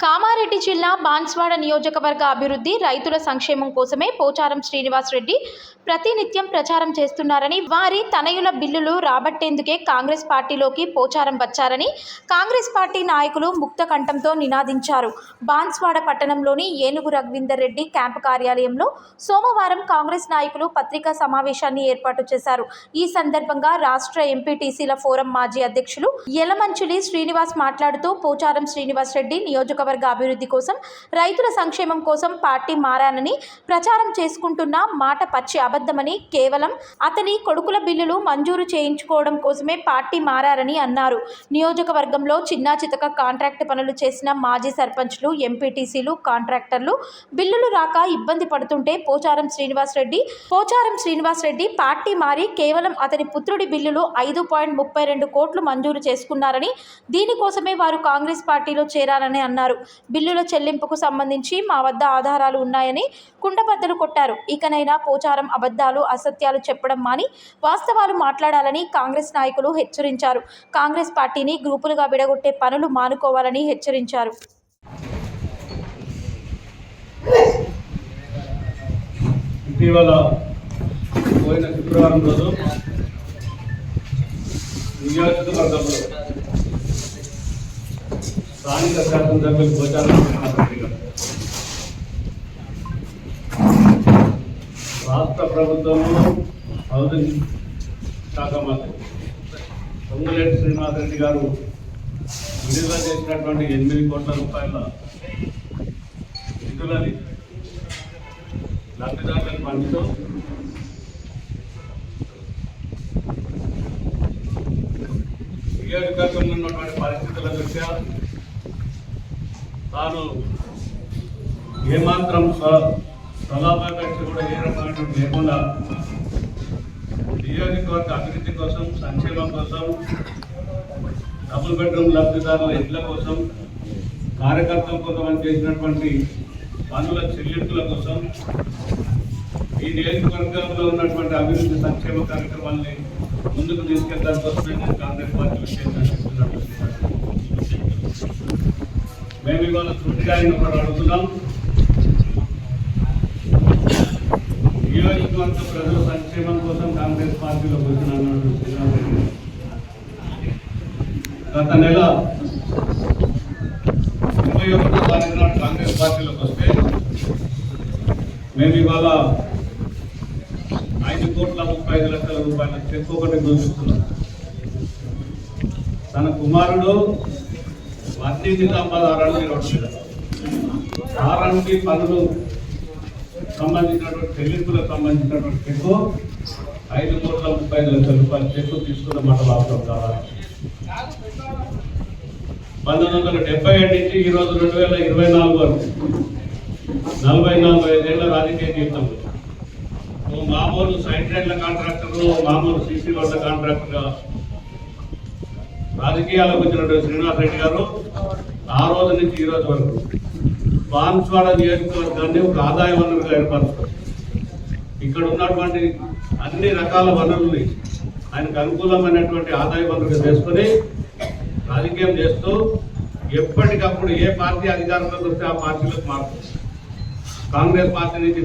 కామారెడ్డి జిల్లా బాన్స్వాడ నియోజకవర్గ అభివృద్ధి రైతుల సంక్షేమం కోసమే పోచారం శ్రీనివాస్ రెడ్డి ప్రతినిత్యం ప్రచారం చేస్తున్నారని వారి తనయుల బిల్లులు రాబట్టేందుకే కాంగ్రెస్ పార్టీలోకి పోచారం వచ్చారని కాంగ్రెస్ పార్టీ నాయకులు ముక్త కంఠంతో నినాదించారు. బాన్స్వాడ పట్టణంలోని ఏనుగు రఘవీందర్ రెడ్డి క్యాంపు కార్యాలయంలో సోమవారం కాంగ్రెస్ నాయకులు పత్రికా సమావేశాన్ని ఏర్పాటు చేశారు. ఈ సందర్భంగా రాష్ట్ర ఎంపీటీసీల ఫోరం మాజీ అధ్యక్షులు యలమంచిలి శ్రీనివాస్ మాట్లాడుతూ పోచారం శ్రీనివాస్ రెడ్డి నియోజకవర్గ అభివృద్ధి కోసం రైతుల సంక్షేమం కోసం పార్టీ మారానని ప్రచారం చేసుకుంటున్న మాట పచ్చి అబద్ధమని కేవలం అతని కొడుకుల బిల్లులు మంజూరు చేయించుకోవడం కోసమే పార్టీ మారారని అన్నారు. నియోజకవర్గంలో చిన్నా చితక కాంట్రాక్ట్ పనులు చేసిన మాజీ సర్పంచ్లు ఎంపీటీసీలు కాంట్రాక్టర్లు బిల్లులు రాక ఇబ్బంది పడుతుంటే పోచారం శ్రీనివాస్ రెడ్డి పోచారం శ్రీనివాస్ రెడ్డి పార్టీ మారి కేవలం అతని పుత్రుడి బిల్లులు ఐదు పాయింట్ ముప్పై రెండు కోట్లు మంజూరు చేసుకున్నారని దీనికోసమే వారు కాంగ్రెస్ పార్టీలో చేరారని అన్నారు. బిల్లుల చెల్లింపుకు సంబంధించి మా వద్ద ఆధారాలు ఉన్నాయని కుండబద్దలు కొట్టారు. ఇకనైనా పోచారం అబద్ధాలు అసత్యాలు చెప్పడం మాని వాస్తవాలు మాట్లాడాలని కాంగ్రెస్ నాయకులు హెచ్చరించారు. కాంగ్రెస్ పార్టీని గ్రూపులుగా విడగొట్టే పనులు మానుకోవాలని హెచ్చరించారు. ఇటీవల పోయిన శుక్రవారం రోజు నియోజకవర్గంలో స్థానిక శాసనసభ్యులు ప్రచారం రాష్ట్ర ప్రభుత్వము హౌసింగ్ శాఖ మంత్రి పొంగులేటి శ్రీనివాసరెడ్డి గారు విడుదల చేసినటువంటి ఎనిమిది కోట్ల రూపాయల నిధులని లబ్ధిదారులకు పంచుతూ నియోజకవర్గంలో ఉన్నటువంటి పరిస్థితుల దృష్ట్యా తాను ఏమాత్రం స్వలాభాపేక్ష కూడా ఏ రకమైనటువంటి లేకుండా నియోజకవర్గ అభివృద్ధి కోసం సంక్షేమం కోసం డబుల్ బెడ్రూమ్ లబ్ధిదారుల ఇళ్ళ కోసం కార్యకర్తల కోసం అని చేసినటువంటి పనుల చెల్లింపుల కోసం ఈ నియోజకవర్గంలో ఉన్నటువంటి అభివృద్ధి సంక్షేమ కార్యక్రమాల్ని ముందుకు తీసుకెళ్ళడానికి కోసమే నేను కాంగ్రెస్ పార్టీ చేస్తున్నట్టు మేము ఇవాళ సూటిగా కూడా అడుగుతున్నాం. నియోజకవర్గ ప్రజల సంక్షేమం కోసం కాంగ్రెస్ పార్టీలో కూర్చున్నాను గత నెల ముప్పై ఒకటో తారీఖు నాడు కాంగ్రెస్ పార్టీలోకి వస్తే మేము ఇవాళ ఐదు కోట్ల ముప్పై ఐదు లక్షల రూపాయల చెక్ ఒకటి దోచుకున్నాం తన కుమారుడు అన్ని నిజామాబాద్ ఆర్ఎండి పనులు సంబంధించినటువంటి చెల్లింపులకు సంబంధించినటువంటి చెక్కు ఐదు కోట్ల ముప్పై ఐదు లక్షల రూపాయల చెక్కు తీసుకున్న మాట వాస్తవం కావాలి. పంతొమ్మిది వందల డెబ్బై ఏడు నుంచి ఈ రోజు రెండు వేల ఇరవై నాలుగు వరకు నలభై నాలుగు ఐదేళ్ళ రాజకీయ జీవితంలో ఓ మామూలు సైడ్ రైడ్ల కాంట్రాక్టర్ ఓ మామూలు సీసీ వాళ్ళ కాంట్రాక్టర్గా రాజకీయాలకు వచ్చినటువంటి శ్రీనివాస్ రెడ్డి గారు ఆ రోజు నుంచి ఈ రోజు వరకు బాన్స్వాడ నియోజకవర్గాన్ని ఒక ఆదాయ వనరుగా ఏర్పరుస్తారు. ఇక్కడ ఉన్నటువంటి అన్ని రకాల వనరుల్ని ఆయనకు అనుకూలమైనటువంటి ఆదాయ వనరుగా చేసుకొని రాజకీయం చేస్తూ ఎప్పటికప్పుడు ఏ పార్టీ అధికారంలోకి వస్తే ఆ పార్టీలకు మారుతుంది. కాంగ్రెస్ పార్టీ నుంచి